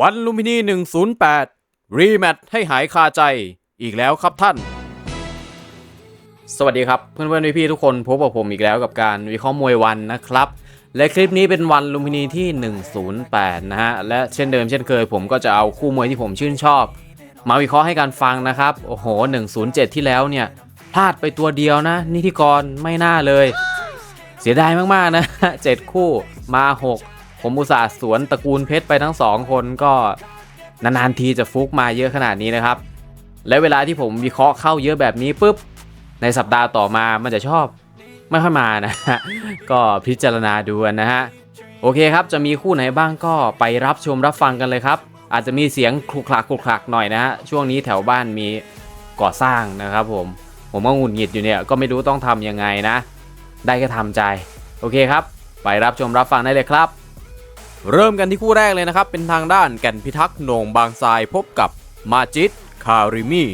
วันลุมพินี 108 รีแมตช์ให้หายคาใจอีกแล้วครับท่าน สวัสดีครับ เพื่อนๆพี่ๆทุกคนพบกับผมอีกแล้วกับการวิเคราะห์มวยวันนะครับ และคลิปนี้เป็นวันลุมพินีที่ 108 นะฮะ และเช่นเดิมเช่นเคย ผมก็จะเอาคู่มวยที่ผมชื่นชอบ มาวิเคราะห์ให้การฟังนะครับ โอ้โห 107 ที่แล้วเนี่ยพลาดไปตัวเดียวนะ นิธิกรไม่น่าเลย เสียดายมากๆนะเจ็ดคู่มา 6 ผมอุตส่าห์สวนตระกูลเพชรไปทั้ง2คนก็นานๆทีจะฟุกมาเยอะขนาดนี้นะครับ และเวลาที่ผมวิเคราะห์เข้าเยอะแบบนี้ปุ๊บในสัปดาห์ต่อมามันจะชอบไม่ค่อยมานะฮะก็พิจารณาดูนนะฮะโอเคครับจะมีคู่ไหนบ้างก็ไปรับชมรับฟังกันเลยครับ อาจจะมีเสียงคลุกคลักคลุกคลักหน่อยนะฮะช่วงนี้แถวบ้านมีก่อสร้างนะครับผมผมก็หงุดหงิดอยู่เนี่ยก็ไม่รู้ต้องทำยังไงนะ ได้แค่ทำใจ โอเคครับ ไปรับชมรับฟังได้เลยครับ เริ่มกันที่คู่แรกเลยนะครับ เป็นทางด้านแก่นพิทักษ์โหน่งบางทรายพบกับมาจิตคาริมี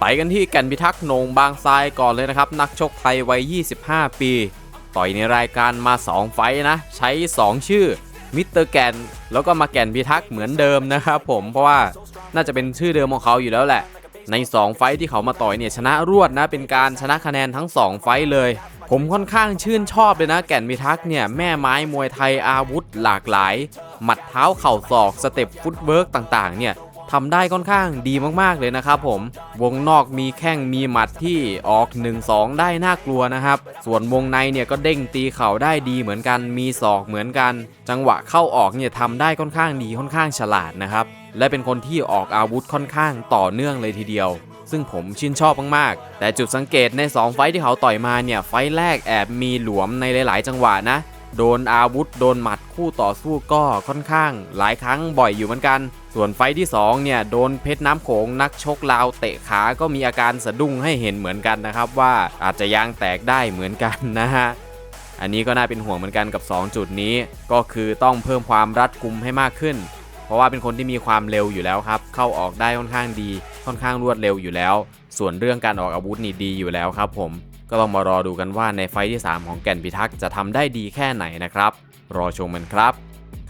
ไปกันที่แก่นพิทักษ์โหนงบางทรายก่อนเลยนะครับ นักชกไทยวัย 25 ปี ต่อยในรายการมา 2 ไฟนะ ใช้ 2 ชื่อมิสเตอร์แกนแล้วก็มาแก่นพิทักษ์เหมือนเดิมนะครับผมเพราะว่าน่าจะเป็นชื่อเดิมของเขาอยู่แล้วแหละ ใน 2 ไฟที่เขามาต่อยเนี่ยชนะรวดนะ เป็นการชนะคะแนนทั้ง 2 ไฟเลย ผมค่อนข้างชื่นชอบเลยนะ แก่นพิทักษ์เนี่ย แม่ไม้มวยไทยอาวุธหลากหลาย หมัดเท้าเข่าศอกสเต็ปฟุตเวิร์กต่างๆ เนี่ยทำได้ค่อนข้างดีมากๆเลยนะครับผม วงนอกมีแข้งมีหมัดที่ออก 1-2 ได้น่ากลัวนะครับ ส่วนวงในเนี่ยก็เด้งตีเข่าได้ดีเหมือนกัน มีศอกเหมือนกัน จังหวะเข้าออกเนี่ยทำได้ค่อนข้างดีค่อนข้างฉลาดนะครับ และเป็นคนที่ออกอาวุธค่อนข้างต่อเนื่องเลยทีเดียว ซึ่งผมชื่นชอบมากๆ แต่จุดสังเกตใน 2 ไฟที่เขาต่อยมาเนี่ยไฟแรกแอบมีหลวมในหลายๆ จังหวะนะ โดนอาวุธ โดนหมัดคู่ต่อสู้ก็ค่อนข้าง หลายครั้งบ่อยอยู่เหมือนกัน ส่วนไฟท์ที่ 2 เนี่ยโดนเพชรน้ำโขงนักชกลาวเตะขาก็มีอาการสะดุ้งให้เห็นเหมือนกันนะครับว่าอาจจะยางแตกได้เหมือนกันนะฮะอันนี้ก็น่าเป็นห่วงเหมือนกันกับ 2 จุดนี้ ก็คือต้องเพิ่มความรัดกุมให้มากขึ้น เพราะว่าเป็นคนที่มีความเร็วอยู่แล้วครับ เข้าออกได้ค่อนข้างดี ค่อนข้างรวดเร็วอยู่แล้ว ส่วนเรื่องการออกอาวุธนี่ดีอยู่แล้วครับผมก็ต้องมารอดูกันว่าในไฟที่ 3 ของแก่นพิทักษ์จะทำได้ดีแค่ไหนนะครับ รอชมกันครับ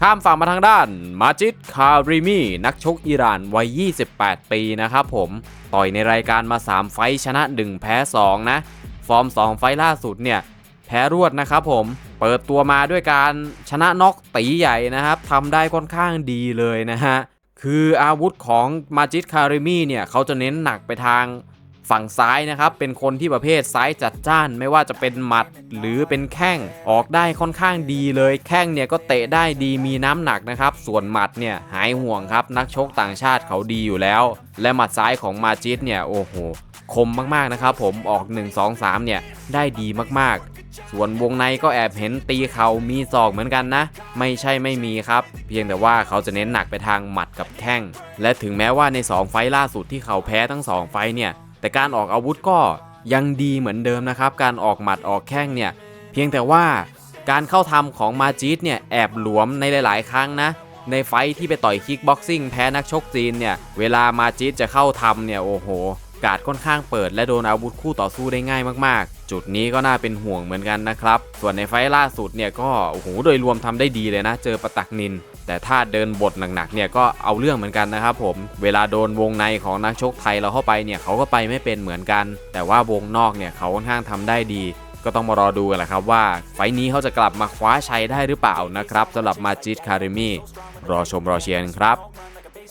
ข้ามฝั่งมาทางด้าน มาจิดคาริมีนักชกอิหร่านวัย 28 ปีนะครับผม ต่อยในรายการมา 3 ไฟชนะ 1 แพ้ 2 นะ ฟอร์ม 2 ไฟล่าสุดเนี่ย แพ้รวดนะครับผม เปิดตัวมาด้วยการชนะน็อกตีใหญ่นะครับทำได้ค่อนข้างดีเลยนะฮะ คืออาวุธของมาจิดคาริมีเนี่ย เขาจะเน้นหนักไปทางฝั่งซ้ายนะครับ เป็นคนที่ประเภทซ้ายจัดจ้าน ไม่ว่าจะเป็นหมัดหรือเป็นแข้งออกได้ค่อนข้างดีเลย แข้งเนี่ยก็เตะได้ดีมีน้ำหนักนะครับ ส่วนหมัดเนี่ยหายห่วงครับ นักชกต่างชาติเขาดีอยู่แล้ว และหมัดซ้ายของมาจิดเนี่ยโอ้โหคมมากๆนะครับผมออก 1 2 3เนี่ยได้ดีมากๆ ส่วนวงในก็แอบเห็นตีเขามีศอกเหมือนกันนะ ไม่ใช่ไม่มีครับ เพียงแต่ว่าเขาจะเน้นหนักไปทางหมัดกับแข้ง และถึงแม้ว่าใน 2 ไฟล่าสุดที่เขาแพ้ทั้ง 2 ไฟเนี่ยแต่การออกอาวุธก็ยังดีเหมือนเดิมนะครับ การออกหมัดออกแข้งเนี่ยเพียงแต่ว่าการเข้าทำของมาจิดเนี่ยแอบหลวมในหลาย ๆ ครั้งนะ ในไฟที่ไปต่อยคิกบ็อกซิ่งแพ้นักชกจีนเนี่ยเวลามาจิดจะเข้าทำเนี่ยโอ้โห การดค่อนข้างเปิดและโดนอาวุธคู่ต่อสู้ได้ง่ายมากๆ จุดนี้ก็น่าเป็นห่วงเหมือนกันนะครับ ส่วนในไฟท์ล่าสุดเนี่ยก็โอ้โหโดยรวมทำได้ดีเลยนะ เจอปะตักนิน แต่ถ้าเดินบทหนักๆเนี่ยก็เอาเรื่องเหมือนกันนะครับผม เวลาโดนวงในของนักชกไทยเราเข้าไปเนี่ยเขาก็ไปไม่เป็นเหมือนกัน แต่ว่าวงนอกเนี่ยเขาค่อนข้างทำได้ดีก็ต้องมารอดูกันแหละครับว่า ไฟนี้เขาจะกลับมาคว้าชัยได้หรือเปล่านะครับสำหรับมาจิดคาริมีรอชมรอเชียร์กันครับ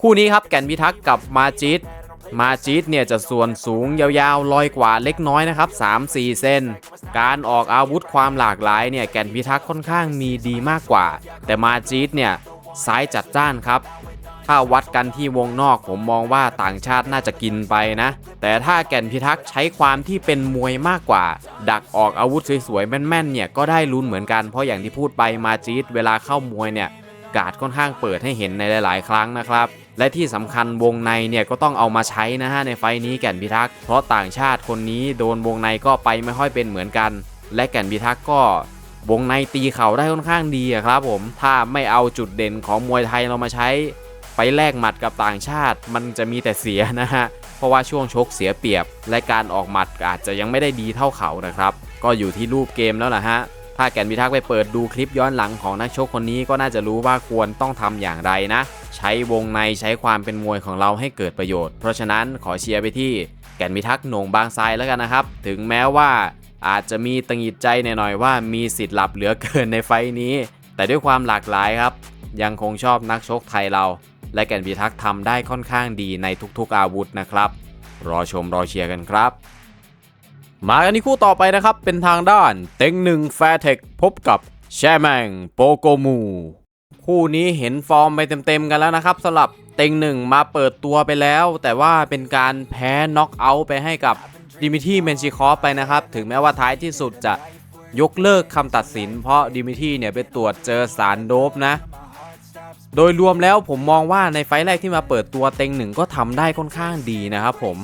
คู่นี้ครับแก่นพิทักษ์กับมาจิด มาจิดเนี่ยจะส่วนสูงยาวๆลอยกว่าเล็กน้อยนะครับ3-4เซนการออกอาวุธความหลากหลายเนี่ยแก่นพิทักษ์ค่อนข้างมีดีมากกว่า แต่มาจิดเนี่ยซ้ายจัดจ้านครับ ถ้าวัดกันที่วงนอกผมมองว่าต่างชาติน่าจะกินไปนะ แต่ถ้าแก่นพิทักษ์ใช้ความที่เป็นมวยมากกว่า ดักออกอาวุธสวยๆแม่นๆเนี่ยก็ได้ลุ้นเหมือนกันเพราะอย่างที่พูดไปมาจิดเวลาเข้ามวยเนี่ยการ์ดค่อนข้างเปิดให้เห็นในหลาย ๆ ครั้งนะครับ และที่สำคัญวงในเนี่ยก็ต้องเอามาใช้นะฮะในไฟนี้แก่นพิทักษ์เพราะต่างชาติคนนี้โดนวงในก็ไปไม่ค่อยเป็นเหมือนกัน และแก่นพิทักษ์ก็วงในตีเข่าได้ค่อนข้างดีครับผมถ้าไม่เอาจุดเด่นของมวยไทยเรามาใช้ ไปแลกหมัดกับต่างชาติ มันจะมีแต่เสียนะฮะเพราะว่าช่วงชกเสียเปรียบ และการออกหมัดอาจจะยังไม่ได้ดีเท่าเขานะครับ ก็อยู่ที่รูปเกมแล้วล่ะฮะถ้าแก่นพิทักษ์ไปเปิดดูคลิปย้อนหลังของนักชกคนนี้ก็น่าจะรู้ว่าควรต้องทำอย่างไรนะ ใช้วงในใช้ความเป็นมวยของเราให้เกิดประโยชน์ เพราะฉะนั้นขอเชียร์ไปที่แก่นพิทักษ์โหน่งบางไทรแล้วกันนะครับ ถึงแม้ว่าอาจจะมีตังหิดใจหน่อยๆว่ามีสิทธิ์หลับเหลือเกินในไฟนี้ แต่ด้วยความหลากหลายครับ ยังคงชอบนักชกไทยเรา และแก่นพิทักษ์ทำได้ค่อนข้างดีในทุกๆอาวุธนะครับ รอชมรอเชียร์กันครับ มากันที่คู่ต่อไปนะครับ เป็นทางด้าน เต็งหนึ่งแฟร์เทคพบกับแชแมงโปโกมู คู่นี้เห็นฟอร์มไปเต็มๆกันแล้วนะครับสำหรับเต็งหนึ่งมาเปิดตัวไปแล้ว แต่ว่าเป็นการแพ้น็อกเอาท์ไปให้กับดิมิทีเมนชิคอฟไปนะครับ ถึงแม้ว่าท้ายที่สุดจะยกเลิกคำตัดสิน เพราะดิมิทีเนี่ยไปตรวจเจอสารโดบนะ โดยรวมแล้วผมมองว่าในไฟแรกที่มาเปิดตัวเต็งหนึ่งก็ทำได้ค่อนข้างดีนะครับผม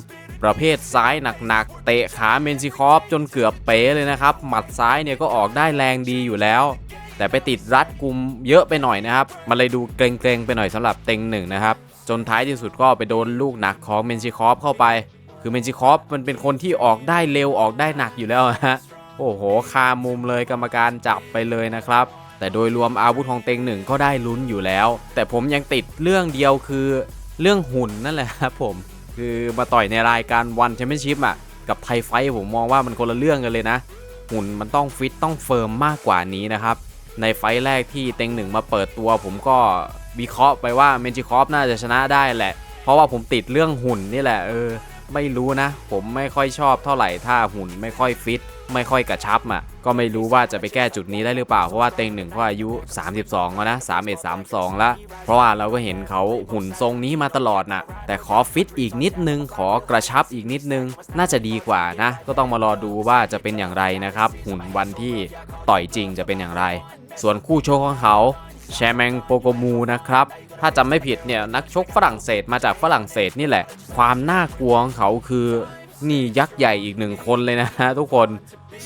ประเภทซ้ายหนักๆ เตะขาเมนซิคอฟจนเกือบเป๋เลยนะครับ หมัดซ้ายเนี่ยก็ออกได้แรงดีอยู่แล้ว แต่ไปติดรัดกุมเยอะไปหน่อยนะครับ มันเลยดูเกรงๆไปหน่อยสำหรับเต็งหนึ่งนะครับ จนท้ายที่สุดก็ไปโดนลูกหนักของเมนซิคอฟเข้าไป คือเมนซิคอฟมันเป็นคนที่ออกได้เร็วออกได้หนักอยู่แล้วฮะ โอ้โห คามุมเลยกรรมการจับไปเลยนะครับ แต่โดยรวมอาวุธของเต็งหนึ่งก็ได้ลุ้นอยู่แล้ว แต่ผมยังติดเรื่องเดียวคือเรื่องหุ่นนั่นแหละครับผม คือมาต่อยในรายการวันแชมเปี้ยนชิพอะ กับไทยไฟผมมองว่ามันคนละเรื่องกันเลยนะ หุ่นมันต้องฟิตต้องเฟิร์มมากกว่านี้นะครับ ในไฟแรกที่เต็งหนึ่งมาเปิดตัว ผมก็วิเคราะห์ไปว่าเมนจิคอฟน่าจะชนะได้แหละ เพราะว่าผมติดเรื่องหุ่นนี่แหละเออไม่รู้นะ ผมไม่ค่อยชอบเท่าไหร่ถ้าหุ่นไม่ค่อยฟิตไม่ค่อยกระชับอะก็ไม่รู้ว่าจะไปแก้จุดนี้ได้หรือเปล่า เพราะว่าเต็งหนึ่งเขาอายุ 32 แล้วนะ 31 32 แล้ว เพราะว่าเราก็เห็นเขาหุ่นทรงนี้มาตลอดนะแต่ขอฟิตอีกนิดนึง ขอกระชับอีกนิดนึง น่าจะดีกว่านะ ก็ต้องมารอดูว่าจะเป็นอย่างไรนะครับ หุ่นวันที่ต่อยจริงจะเป็นอย่างไร ส่วนคู่โชคของเขาแชแมงโปโกมูนะครับ ถ้าจำไม่ผิดเนี่ยนักชกฝรั่งเศสมาจากฝรั่งเศสนี่แหละ ความน่ากลัวของเขาคือนี่ยักษ์ใหญ่อีกหนึ่งคนเลยนะฮะทุกคน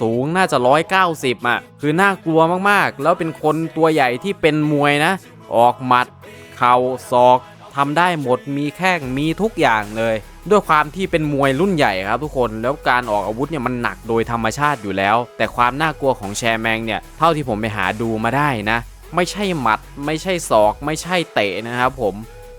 สูงน่าจะ 190อะคือน่ากลัวมากๆ แล้วเป็นคนตัวใหญ่ที่เป็นมวยนะ ออกหมัด เข่าศอกทำได้หมดมีแข้งมีทุกอย่างเลย ด้วยความที่เป็นมวยรุ่นใหญ่ครับทุกคนแล้วการออกอาวุธเนี่ยมันหนักโดยธรรมชาติอยู่แล้ว แต่ความน่ากลัวของแชร์แมงเนี่ยเท่าที่ผมไปหาดูมาได้นะ ไม่ใช่หมัด ไม่ใช่ศอก ไม่ใช่เตะนะครับผม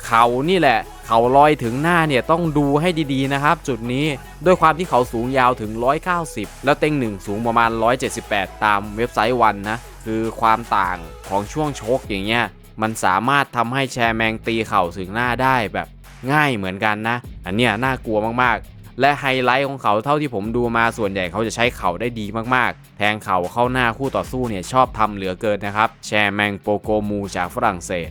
เขานี่แหละ เขาลอยถึงหน้าเนี่ยต้องดูให้ดีๆนะครับ จุดนี้ด้วยความที่เขาสูงยาวถึง 190 แล้วเต็งหนึ่งสูงประมาณ 178 ตามเว็บไซต์วันนะ คือความต่างของช่วงชกอย่างเงี้ยมันสามารถทำให้แชร์แมงตีเข่าถึงหน้าได้แบบ ง่ายเหมือนกันนะ อันเนี้ยน่ากลัวมากๆ และไฮไลท์ของเขาเท่าที่ผมดูมาส่วนใหญ่เขาจะใช้เข่าได้ดีมากๆ แทงเข่าเข้าหน้าคู่ต่อสู้เนี่ยชอบทำเหลือเกินนะครับแชร์แมงโปโกมูจากฝรั่งเศส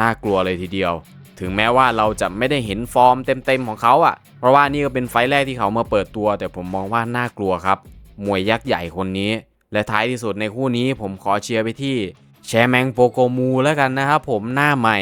น่ากลัวเลยทีเดียว ถึงแม้ว่าเราจะไม่ได้เห็นฟอร์มเต็มๆของเขาอะ่ะ เพราะว่านี่ก็เป็นไฟแรกที่เขามาเปิดตัว แต่ผมมองว่าน่ากลัวครับมวยยักษ์ใหญ่คนนี้ และท้ายที่สุดในคู่นี้ผมขอเชียร์ไปที่แชร์แมงโปโกมูแล้วกันนะครับผมหน้าใหม่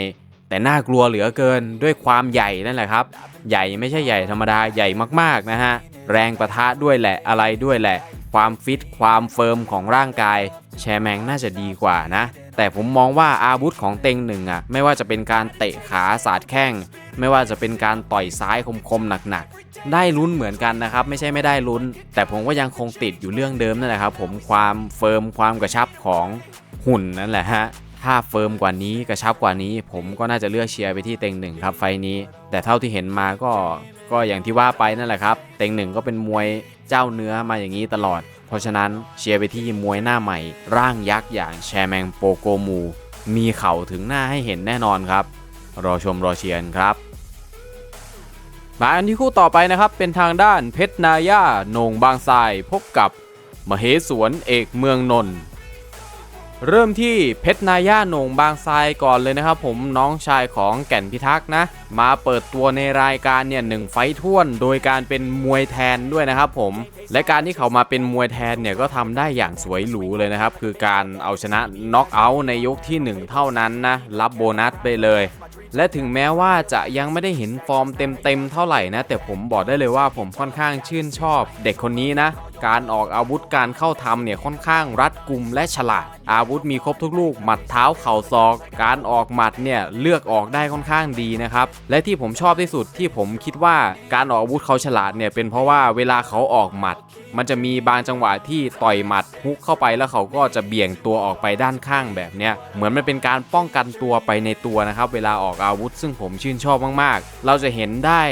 แต่น่ากลัวเหลือเกินด้วยความใหญ่นั่นแหละครับ ใหญ่ไม่ใช่ใหญ่ธรรมดาใหญ่มากๆนะฮะ แรงประทะด้วยแหละอะไรด้วยแหละ ความฟิตความเฟิร์มของร่างกาย แชร์แมงน่าจะดีกว่านะ แต่ผมมองว่าอาวุธของเต็งหนึ่งอะไม่ว่าจะเป็นการเตะขาสาดแข้งไม่ว่าจะเป็นการต่อยซ้ายคมๆหนักๆ ได้ลุ้นเหมือนกันนะครับ ไม่ใช่ไม่ได้ลุ้น แต่ผมก็ยังคงติดอยู่เรื่องเดิมนั่นแหละครับ ผมความเฟิร์มความกระชับของหุ่นนั่นแหละฮะ ถ้าเฟิร์มกว่านี้กระชับกว่านี้ ผมก็น่าจะเลือกเชียร์ไปที่เต็งหนึ่งครับไฟนี้ แต่เท่าที่เห็นมาก็ก็อย่างที่ว่าไปนั่นแหละครับ เต็งหนึ่งก็เป็นมวยเจ้าเนื้อมาอย่างนี้ตลอด เพราะฉะนั้นเชียร์ไปที่มวยหน้าใหม่ ร่างยักษ์อย่างแชร์แมงโปโกมู มีเข่าถึงหน้าให้เห็นแน่นอนครับ รอชมรอเชียร์กันครับมาอันที่คู่ต่อไปนะครับเป็นทางด้านเพชรนาย่าโหนงบางทรายพบกับมเหสวนเอกเมืองนนท์ เริ่มที่เพชรนาย่าโหนงบางทรายก่อนเลยนะครับ ผมน้องชายของแก่นพิทักษ์นะ มาเปิดตัวในรายการเนี่ยหนึ่งไฟท่วน โดยการเป็นมวยแทนด้วยนะครับผมและการที่เขามาเป็นมวยแทนเนี่ยก็ทำได้อย่างสวยหรูเลยนะครับ คือการเอาชนะน็อกเอาท์ในยกที่ 1 เท่านั้นนะ รับโบนัสไปเลย และถึงแม้ว่าจะยังไม่ได้เห็นฟอร์มเต็มๆเท่าไหร่นะ แต่ผมบอกได้เลยว่าผมค่อนข้างชื่นชอบเด็กคนนี้นะ การออกอาวุธการเข้าทำเนี่ยค่อนข้างรัดกุมและฉลาด อาวุธมีครบทุกลูกหมัดเท้าเข่าศอก การออกหมัดเนี่ยเลือกออกได้ค่อนข้างดีนะครับและที่ผมชอบที่สุดที่ผมคิดว่าการออกอาวุธเขาฉลาดเนี่ยเป็นเพราะว่าเวลาเขาออกหมัด มันจะมีบางจังหวะที่ต่อยหมัดฮุกเข้าไปแล้วเขาก็จะเบี่ยงตัวออกไปด้านข้างแบบเนี้ยเหมือนมันเป็นการป้องกันตัวไปในตัวนะครับเวลาออกอาวุธ ซึ่งผมชื่นชอบมากๆ เราจะเห็นได้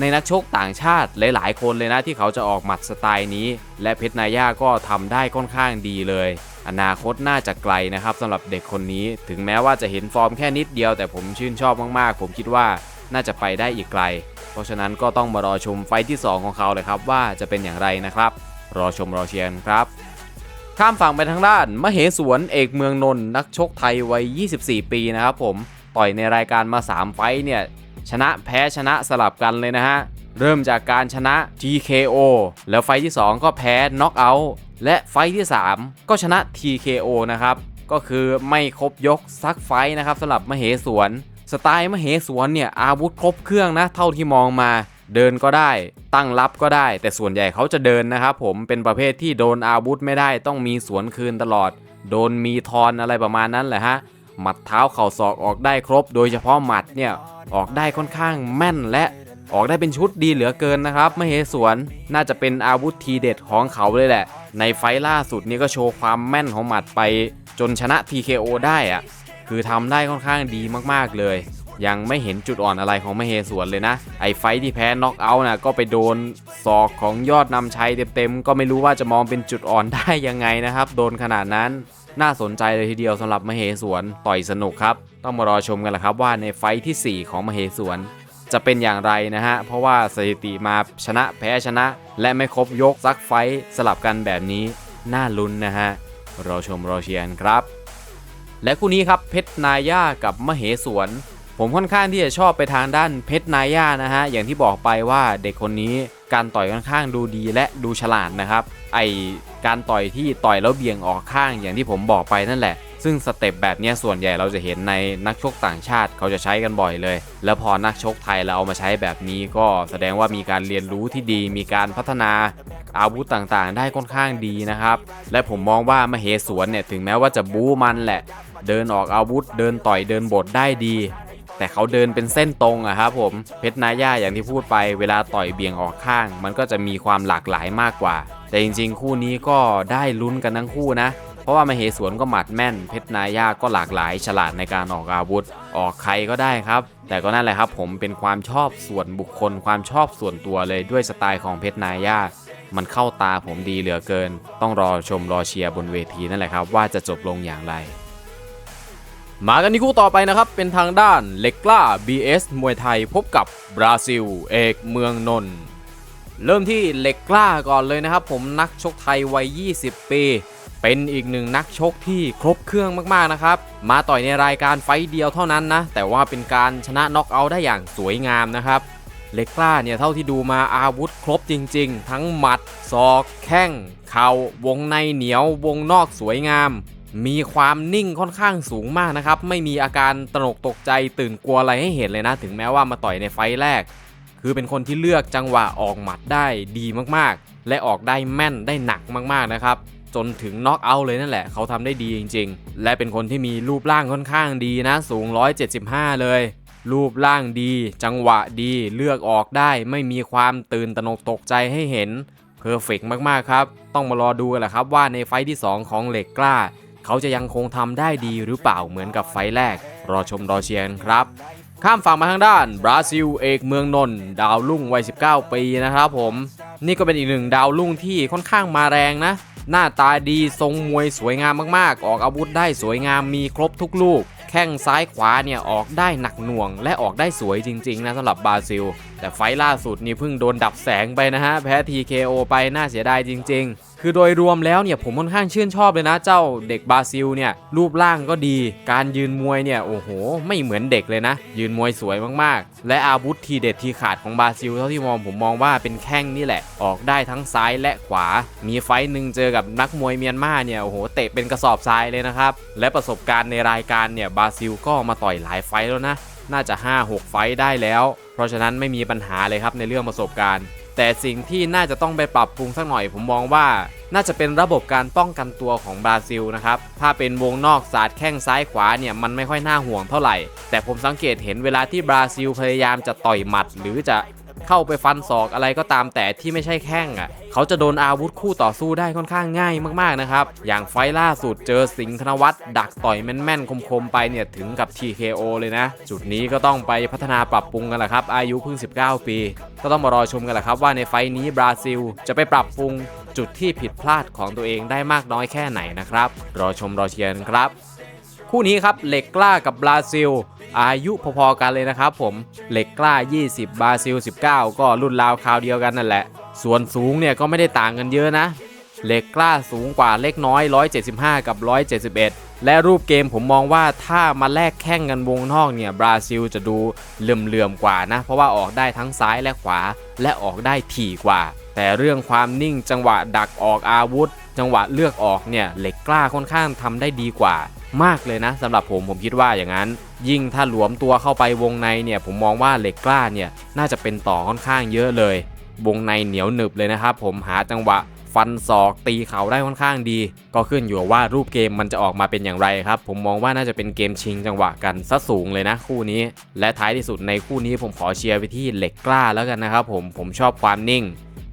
ในนักชกต่างชาติหลาย ๆ คนเลยนะที่เขาจะออกหมัดสไตล์นี้ และเพชรนาย่าก็ทำได้ค่อนข้างดีเลย อนาคตน่าจะไกลนะครับสำหรับเด็กคนนี้ ถึงแม้ว่าจะเห็นฟอร์มแค่นิดเดียว แต่ผมชื่นชอบมาก ๆ ผมคิดว่าน่าจะไปได้อีกไกล เพราะฉะนั้นก็ต้องมารอชมไฟที่ 2 ของเขาเลยครับว่าจะเป็นอย่างไรนะครับ รอชมรอเชียร์กันครับข้ามฝั่งไปทางด้าน มเหสวนเอกเมืองนนท์นักชกไทยวัย 24 ปีนะครับผม ต่อยในรายการมา 3 ไฟเนี่ย ชนะแพ้ชนะสลับกันเลยนะฮะ เริ่มจากการชนะ TKO แล้วไฟที่ 2 ก็แพ้น็อกเอาท์และไฟที่ 3 ก็ชนะ TKO นะครับ ก็คือไม่ครบยกซักไฟนะครับสำหรับมเหสวน สไตล์มเหสวนเนี่ยอาวุธครบเครื่องนะเท่าที่มองมาเดินก็ได้ตั้งรับก็ได้ แต่ส่วนใหญ่เขาจะเดินนะครับผมเป็นประเภทที่โดนอาวุธไม่ได้ต้องมีสวนคืนตลอด โดนมีทอนอะไรประมาณนั้นแหละฮะหมัดเท้าเข่าศอกออกได้ครบ โดยเฉพาะหมัดเนี่ย ออกได้ค่อนข้างแม่นและออกได้เป็นชุดดีเหลือเกินนะครับมเหสวนน่าจะเป็นอาวุธทีเด็ดของเขาเลยแหละ ในไฟล่าสุดนี้ก็โชว์ความแม่นของหมัดไป จนชนะ TKO ได้อะคือทำได้ค่อนข้างดีมากๆเลย ยังไม่เห็นจุดอ่อนอะไรของมเหสวนเลยนะ ไอไฟท์ที่แพ้น็อกเอาท์นะก็ไปโดนศอกของยอดนำชัยเต็มๆก็ไม่รู้ว่าจะมองเป็นจุดอ่อนได้ยังไงนะครับ โดนขนาดนั้น น่าสนใจเลยทีเดียวสำหรับมเหสวนต่อยสนุกครับ ต้องมารอชมกันแหละครับว่าในไฟท์ทีสี่ 4 ของมเหสวน จะเป็นอย่างไรนะฮะ เพราะว่าสถิติมาชนะแพ้ชนะ และไม่ครบยกซักไฟสลับกันแบบนี้ น่าลุ้นนะฮะ รอชมรอเชียร์กันครับ และคู่นี้ครับเพชรนาย่ากับมเหสวนผมค่อนข้างที่จะชอบไปทางด้านเพชรนาย่านะฮะ อย่างที่บอกไปว่าเด็กคนนี้การต่อยค่อนข้างดูดีและดูฉลาดนะครับ ไอการต่อยที่ต่อยแล้วเบี่ยงออกข้างอย่างที่ผมบอกไปนั่นแหละ ซึ่งสเต็ปแบบนี้ส่วนใหญ่เราจะเห็นในนักชกต่างชาติเขาจะใช้กันบ่อยเลย แล้วพอนักชกไทยเราเอามาใช้แบบนี้ก็แสดงว่ามีการเรียนรู้ที่ดี มีการพัฒนาอาวุธต่างๆ ได้ค่อนข้างดีนะครับ และผมมองว่ามเหสวนเนี่ยถึงแม้ว่าจะบู๊มันแหละ เดินออกอาวุธ เดินต่อยเดินบทได้ดีแต่เขาเดินเป็นเส้นตรงอะครับผมเพชรนาย่าอย่างที่พูดไปเวลาต่อยเบี่ยงออกข้าง มันก็จะมีความหลากหลายมากกว่า แต่จริงๆ คู่นี้ก็ได้ลุ้นกันทั้งคู่นะ เพราะว่ามเหสวนก็หมัดแม่น เพชรนายาก็หลากหลายฉลาดในการออกอาวุธ ออกใครก็ได้ครับ แต่ก็นั่นแหละครับผมเป็นความชอบส่วนบุคคล ความชอบส่วนตัวเลยด้วยสไตล์ของเพชรนายามันเข้าตาผมดีเหลือเกิน ต้องรอชมรอเชียร์บนเวทีนั่นแหละครับ ว่าจะจบลงอย่างไร มากันที่คู่ต่อไปนะครับ เป็นทางด้านเล็กกล้า BS มวยไทยพบกับบราซิล เอกเมืองนนท์ เริ่มที่เล็กกล้าก่อนเลยนะครับผมนักชกไทยวัย 20 ปี เป็นอีกหนึ่งนักชกที่ครบเครื่องมากๆนะครับ มาต่อยในรายการไฟเดียวเท่านั้นนะ แต่ว่าเป็นการชนะน็อกเอาท์ได้อย่างสวยงามนะครับเล็กกล้าเนี่ยเท่าที่ดูมาอาวุธครบจริง ๆ ทั้งหมัดศอกแข้งเข่าวงในเหนียววงนอกสวยงาม มีความนิ่งค่อนข้างสูงมากนะครับ ไม่มีอาการตนกตกใจตื่นกลัวอะไรให้เห็นเลยนะ ถึงแม้ว่ามาต่อยในไฟแรก คือเป็นคนที่เลือกจังหวะออกหมัดได้ดีมากๆ และออกได้แม่นได้หนักมากๆนะครับจนถึงน็อกเอาท์เลยนั่นแหละเขาทำได้ดีจริง ๆ และเป็นคนที่มีรูปร่างค่อนข้างดีนะ สูง 175 เลย รูปร่างดี จังหวะดีเลือกออกได้ไม่มีความตื่นตระหนกตกใจให้เห็นเพอร์เฟกมาก ๆ ครับ ต้องมารอดูกันแหละครับว่าในไฟที่ 2 ของเหล็กกล้า เขาจะยังคงทำได้ดีหรือเปล่าเหมือนกับไฟแรก รอชมรอเชียร์กันครับ ข้ามฝั่งมาทางด้านบราซิลเอกเมืองนนท์ดาวรุ่งวัย 19 ปีนะครับผม นี่ก็เป็นอีกหนึ่งดาวรุ่งที่ค่อนข้างมาแรงนะ หน้าตาดีทรงมวยสวยงามมากๆ ออกอาวุธได้สวยงามมีครบทุกลูก แข้งซ้ายขวาเนี่ยออกได้หนักหน่วง และออกได้สวยจริง ๆ นะสำหรับบราซิล แต่ไฟล่าสุดนี่เพิ่งโดนดับแสงไปนะฮะ แพ้ TKO ไปน่าเสียดายจริง ๆ คือโดยรวมแล้วเนี่ยผมค่อนข้างชื่นชอบเลยนะ เจ้าเด็กบราซิลเนี่ยรูปร่างก็ดี การยืนมวยเนี่ยโอ้โห ไม่เหมือนเด็กเลยนะ ยืนมวยสวยมากๆ และอาวุธทีเด็ดทีขาดของบราซิลเท่าที่มองผมมองว่าเป็นแข้งนี่แหละ ออกได้ทั้งซ้ายและขวา มีไฟต์หนึ่งเจอกับนักมวยเมียนมาเนี่ยโอ้โหเตะเป็นกระสอบทรายเลยนะครับและประสบการณ์ในรายการเนี่ยบราซิลก็มาต่อยหลายไฟต์แล้วนะน่าจะ 5-6 ไฟต์ได้แล้ว เพราะฉะนั้นไม่มีปัญหาเลยครับในเรื่องประสบการณ์ แต่สิ่งที่น่าจะต้องไปปรับปรุงสักหน่อยผมมองว่า น่าจะเป็นระบบการป้องกันตัวของบราซิลนะครับถ้าเป็นวงนอกสาดแข้งซ้ายขวาเนี่ยมันไม่ค่อยน่าห่วงเท่าไหร่ แต่ผมสังเกตเห็นเวลาที่บราซิลพยายามจะต่อยหมัด หรือจะ เข้าไปฟันศอกอะไรก็ตามแต่ที่ไม่ใช่แข้งอะ เขาจะโดนอาวุธคู่ต่อสู้ได้ค่อนข้างง่ายมากๆนะครับ อย่างไฟล่าสุดเจอสิงห์ธนวัฒน์ดักต่อยแม่นๆคมๆไปเนี่ยถึงกับ TKO เลยนะ จุดนี้ก็ต้องไปพัฒนาปรับปรุงกันแหละครับ อายุเพิ่ง 19 ปี ก็ต้องมารอชมกันแหละครับว่าในไฟนี้บราซิลจะไปปรับปรุงจุดที่ผิดพลาดของตัวเองได้มากน้อยแค่ไหนนะครับ รอชมรอเชียร์กันครับ คู่นี้ครับเหล็กกล้ากับบราซิล อายุพอๆกันเลยนะครับผมเหล็กกล้า 20 บราซิล 19 ก็รุ่นราวคราวเดียวกันนั่นแหละ ส่วนสูงเนี่ยก็ไม่ได้ต่างกันเยอะนะเหล็กกล้าสูงกว่าเล็กน้อย 175 กับ 171 และรูปเกมผมมองว่าถ้ามาแลกแข่งกันวงนอกเนี่ยบราซิลจะดูเหลื่อมๆกว่านะ เพราะว่าออกได้ทั้งซ้ายและขวา และออกได้ถี่กว่า แต่เรื่องความนิ่งจังหวะดักออกอาวุธ จังหวะเลือกออกเนี่ยเหล็กกล้าค่อนข้างทำได้ดีกว่ามากเลยนะสำหรับผมผมคิดว่าอย่างนั้น ยิ่งถ้าหลวมตัวเข้าไปวงในเนี่ยผมมองว่าเหล็กกล้าเนี่ยน่าจะเป็นต่อค่อนข้างเยอะเลย วงในเหนียวหนึบเลยนะครับผมหาจังหวะฟันศอกตีเข่าได้ค่อนข้างดี ก็ขึ้นอยู่ว่ารูปเกมมันจะออกมาเป็นอย่างไรครับ ผมมองว่าน่าจะเป็นเกมชิงจังหวะกันซะสูงเลยนะคู่นี้ และท้ายที่สุดในคู่นี้ผมขอเชียร์ไปที่เหล็กกล้าแล้วกันนะครับผมผมชอบความนิ่ง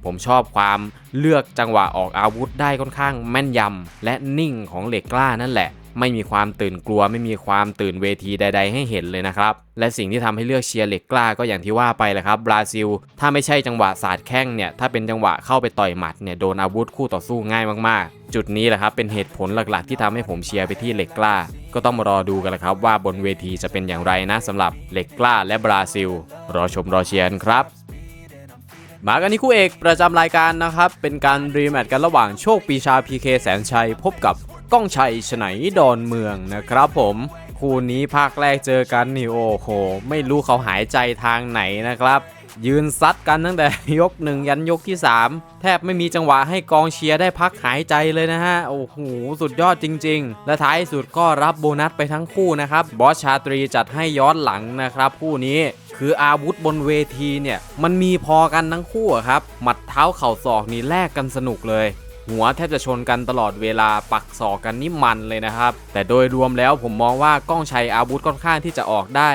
ผมชอบความเลือกจังหวะออกอาวุธได้ค่อนข้างแม่นยำ และนิ่งของเหล็กกล้านั่นแหละ ไม่มีความตื่นกลัวไม่มีความตื่นเวทีใด ๆ ให้เห็นเลยนะครับ และสิ่งที่ทำให้เลือกเชียร์เหล็กกล้าก็อย่างที่ว่าไปแหละครับบราซิล ถ้าไม่ใช่จังหวะสาดแข้งเนี่ยถ้าเป็นจังหวะเข้าไปต่อยหมัดเนี่ยโดนอาวุธคู่ต่อสู้ง่ายมากๆ จุดนี้แหละครับเป็นเหตุผลหลักๆ ที่ทำให้ผมเชียร์ไปที่เหล็กกล้า ก็ต้องมารอดูกันละครับว่าบนเวทีจะเป็นอย่างไรนะสำหรับเหล็กกล้าและบราซิล รอชมรอเชียร์กันครับ มากันที่คู่เอกประจำรายการนะครับ เป็นการรีแมตช์กันระหว่างโชคปีชาพีเคแสนชัย พบกับก้องชัยฉไนดอนเมืองนะครับผมคู่นี้ภาคแรกเจอกันนี่โอ้โห ไม่รู้เขาหายใจทางไหนนะครับ ยืนซัดกันตั้งแต่ยก 1 ยันยกที่ 3 แทบไม่มีจังหวะให้กองเชียร์ได้พักหายใจเลยนะฮะ โอ้โห สุดยอดจริง ๆ และท้ายสุดก็รับโบนัสไปทั้งคู่นะครับ บอสชาตรีจัดให้ย้อนหลังนะครับคู่นี้คืออาวุธบนเวทีเนี่ย มันมีพอกันทั้งคู่อะครับ หมัดเท้าเข่าศอกนี่แลกกันสนุกเลย หัวแทบจะชนกันตลอดเวลาปักศอกกันนี่มันเลยนะครับ แต่โดยรวมแล้วผมมองว่าก้องชัยอาวุธค่อนข้างที่จะออกได้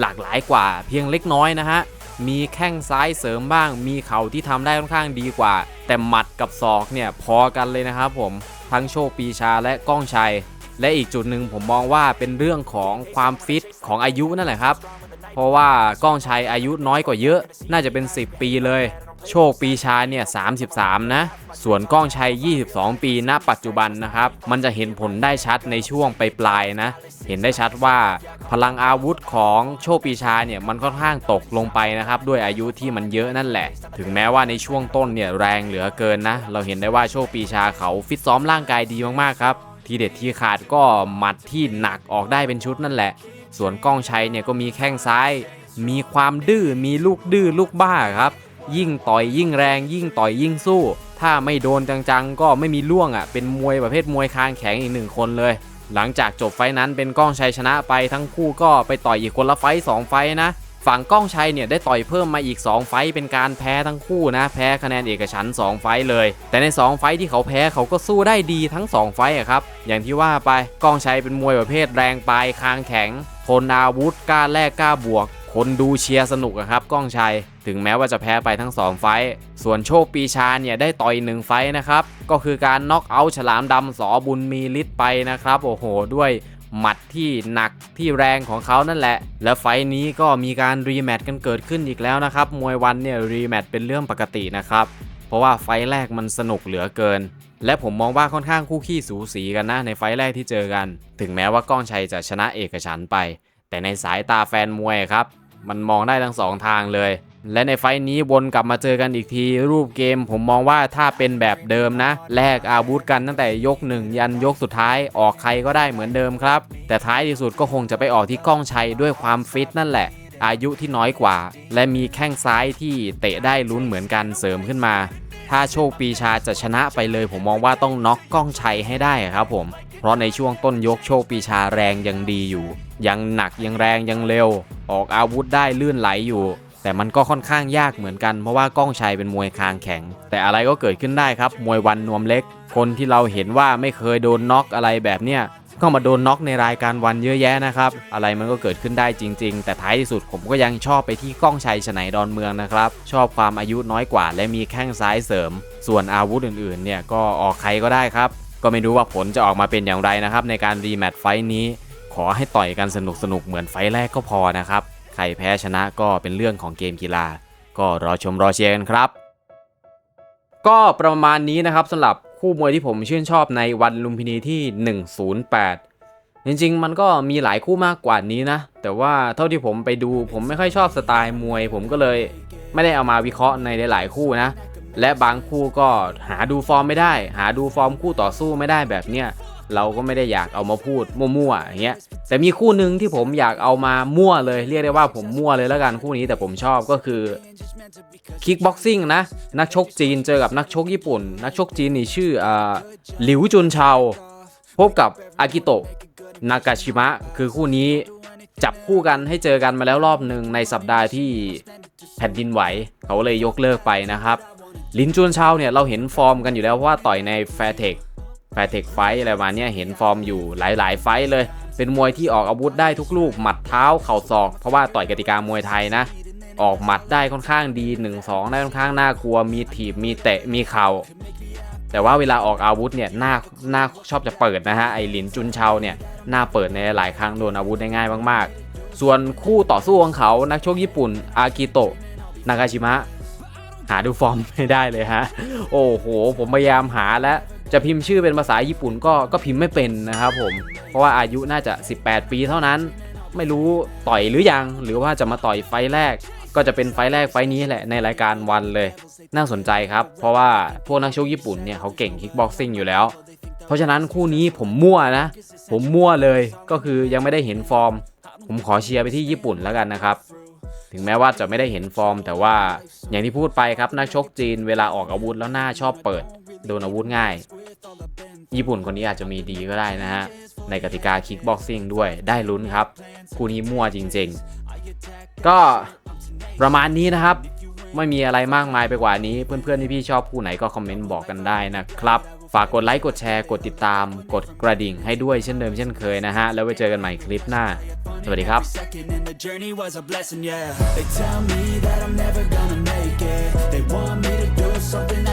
หลากหลายกว่าเพียงเล็กน้อยนะฮะ มีแข้งซ้ายเสริมบ้าง มีเข่าที่ทำได้ค่อนข้างดีกว่า แต่หมัดกับศอกเนี่ยพอกันเลยนะครับผมทั้งโชคปีชาและก้องชัย และอีกจุดหนึ่งผมมองว่าเป็นเรื่องของความฟิตของอายุนั่นแหละครับ เพราะว่าก้องชัยอายุน้อยกว่าเยอะ น่าจะเป็น 10 ปีเลย โชคปีชาเนี่ย33 นะ ส่วนก้องชัย 22 ปีณปัจจุบันนะครับ มันจะเห็นผลได้ชัดในช่วงปลายนะ เห็นได้ชัดว่าพลังอาวุธของโชคปีชาเนี่ยมันค่อนข้างตกลงไปนะครับ ด้วยอายุที่มันเยอะนั่นแหละ ถึงแม้ว่าในช่วงต้นเนี่ยแรงเหลือเกินนะ เราเห็นได้ว่าโชคปีชาเขาฟิตซ้อมร่างกายดีมากๆครับ ทีเด็ดที่ขาดก็หมัดที่หนักออกได้เป็นชุดนั่นแหละ ส่วนก้องชัยเนี่ยก็มีแข้งซ้าย มีความดื้อ มีลูกดื้อลูกบ้าครับ ยิ่งต่อยยิ่งแรง ยิ่งต่อยยิ่งสู้ ถ้าไม่โดนจังๆ ก็ไม่มีล่วงอะ เป็นมวยประเภทมวยคางแข็งอีกหนึ่งคนเลย หลังจากจบไฟนั้นเป็นก้องชัยชนะไปทั้งคู่ก็ไปต่อยอีกคนละไฟสองไฟนะ ฝั่งก้องชัยเนี่ยได้ต่อยเพิ่มมาอีก 2 ไฟเป็นการแพ้ทั้งคู่นะ แพ้คะแนนเอกฉันท์2ไฟเลย แต่ใน 2 ไฟที่เขาแพ้เขาก็สู้ได้ดีทั้ง 2 ไฟอะครับ อย่างที่ว่าไปก้องชัยเป็นมวยประเภทแรงปลายคางแข็งทนอาวุธกล้าแลกกล้าบวก คนดูเชียร์สนุกครับก้องชัย ถึงแม้ว่าจะแพ้ไปทั้ง 2 ไฟ ส่วนโชคปีชาเนี่ยได้ต่อย1ไฟนะครับ ก็คือการน็อกเอาท์ฉลามดำสอบุญมีฤทธิ์ไปนะครับ โอ้โห ด้วยหมัดที่หนักที่แรงของเขานั่นแหละ และไฟนี้ก็มีการรีแมตช์กันเกิดขึ้นอีกแล้วนะครับ มวยวันเนี่ยรีแมตช์เป็นเรื่องปกตินะครับ เพราะว่าไฟแรกมันสนุกเหลือเกิน และผมมองว่าค่อนข้างคู่ขี้สูสีกันนะในไฟแรกที่เจอกัน ถึงแม้ว่าก้องชัยจะชนะเอกฉันไป แต่ในสายตาแฟนมวยครับ มันมองได้ทั้งสองทางเลย และในไฟท์นี้วนกลับมาเจอกันอีกทีรูปเกม ผมมองว่าถ้าเป็นแบบเดิมนะ แลกอาวุธกันตั้งแต่ยก 1 ยันยกสุดท้ายออกใครก็ได้เหมือนเดิมครับ แต่ท้ายที่สุดก็คงจะไปออกที่ก้องชัยด้วยความฟิตนั่นแหละอายุที่น้อยกว่า และมีแข้งซ้ายที่เตะได้ลุ้นเหมือนกันเสริมขึ้นมา ถ้าโชคปีชาจะชนะไปเลย ผมมองว่าต้องน็อกก้องชัยให้ได้ครับผม เพราะในช่วงต้นยกโชคปีชาแรงยังดีอยู่ ยังหนักยังแรงยังเร็ว ออกอาวุธได้ลื่นไหลอยู่ แต่มันก็ค่อนข้างยากเหมือนกันเพราะว่าก้องชัยเป็นมวยคางแข็ง แต่อะไรก็เกิดขึ้นได้ครับ มวยวันนวมเล็ก คนที่เราเห็นว่าไม่เคยโดนน็อกอะไรแบบเนี้ยก็มาโดนน็อกในรายการวันเยอะแยะนะครับ อะไรมันก็เกิดขึ้นได้จริง ๆ แต่ท้ายที่สุดผมก็ยังชอบไปที่ก้องชัยฉไนดอนเมืองนะครับ ชอบความอายุน้อยกว่า และมีแข้งซ้ายเสริม ส่วนอาวุธอื่นๆ เนี่ยก็ออกใครก็ได้ครับ ก็ไม่รู้ว่าผลจะออกมาเป็นอย่างไรนะครับในการรีแมตช์ไฟต์นี้ ขอให้ต่อยกันสนุกสนุกๆเหมือนไฟแรกก็พอนะครับใครแพ้ชนะก็เป็นเรื่องของเกมกีฬา ก็รอชมรอเชียร์กันครับ ก็ประมาณนี้นะครับสำหรับคู่มวยที่ผมชื่นชอบในวันลุมพินีที่ 108จริงๆ มันก็มีหลายคู่มากกว่านี้นะ แต่ว่าเท่าที่ผมไปดูผมไม่ค่อยชอบสไตล์มวย ผมก็เลยไม่ได้เอามาวิเคราะห์ในหลายๆคู่นะ และบางคู่ก็หาดูฟอร์มไม่ได้ หาดูฟอร์มคู่ต่อสู้ไม่ได้แบบเนี้ยเราก็ไม่ได้อยากเอามาพูดมั่วๆอย่างเงี้ยแต่มีคู่หนึ่งที่ผมอยากเอามามั่วเลย เรียกได้ว่าผมมั่วเลยแล้วกันคู่นี้แต่ผมชอบก็คือคิกบ็อกซิ่งนะนักชกจีนเจอกับนักชกญี่ปุ่น นักชกจีนนี่ชื่ออ่าหลิวจุนเชาพบกับอากิโตะนากาชิมะคือคู่นี้จับคู่กันให้เจอกันมาแล้วรอบหนึ่งในสัปดาห์ที่แผ่นดินไหว เขาเลยยกเลิกไปนะครับ ลินจุนเชาเนี่ยเราเห็นฟอร์มกันอยู่แล้วว่าต่อยในแฟร์เทคแฟร์เทคไฟอะไรประมาณเนี้ยเห็นฟอร์มอยู่หลายๆ ไฟท์เลย เป็นมวยที่ออกอาวุธได้ทุกลูกหมัดเท้าเข่าศอก เพราะว่าต่อยกติกามวยไทยนะ ออกหมัดได้ค่อนข้างดี 1-2 ได้ค่อนข้างน่ากลัว มีถีบมีเตะมีเข่า แต่ว่าเวลาออกอาวุธเนี่ยหน้าหน้าชอบจะเปิดนะฮะไอหลินจุนเชาเนี่ยหน้าเปิดในหลายครั้งโดนอาวุธได้ง่ายมากๆ ส่วนคู่ต่อสู้ของเขานักชกญี่ปุ่นอากิโตะนากาชิมะาดูฟอร์มไม่ได้เลยฮะ โอ้โห ผมพยายามหาแล้วจะพิมพ์ชื่อเป็นภาษาญี่ปุ่นก็ก็พิมพ์ไม่เป็นนะครับผม เพราะว่าอายุน่าจะ 18 ปีเท่านั้น ไม่รู้ต่อยหรือยัง หรือว่าจะมาต่อยไฟแรก ก็จะเป็นไฟแรกไฟนี้แหละในรายการวันเลย น่าสนใจครับ เพราะว่าพวกนักชกญี่ปุ่นเนี่ยเขาเก่งคิกบ็อกซิ่งอยู่แล้ว เพราะฉะนั้นคู่นี้ผมมั่วนะ ผมมั่วเลย ก็คือยังไม่ได้เห็นฟอร์ม ผมขอเชียร์ไปที่ญี่ปุ่นแล้วกันนะครับ ถึงแม้ว่าจะไม่ได้เห็นฟอร์ม แต่ว่าอย่างที่พูดไปครับนักชกจีนเวลาออกอาวุธแล้วหน้าชอบเปิดโดนอาวุธง่าย ญี่ปุ่นคนนี้อาจจะมีดีก็ได้นะฮะ ในกติกาคิกบ็อกซิ่งด้วยได้ลุ้นครับ คู่นี้มั่วจริงๆ ก็ประมาณนี้นะครับ ไม่มีอะไรมากมายไปกว่านี้ เพื่อนๆที่พี่ชอบคู่ไหนก็คอมเมนต์บอกกันได้นะครับ ฝากกดไลค์กดแชร์กดติดตาม กดกระดิ่งให้ด้วยเช่นเดิมเช่นเคยนะฮะ แล้วไว้เจอกันใหม่คลิปหน้า สวัสดีครับ something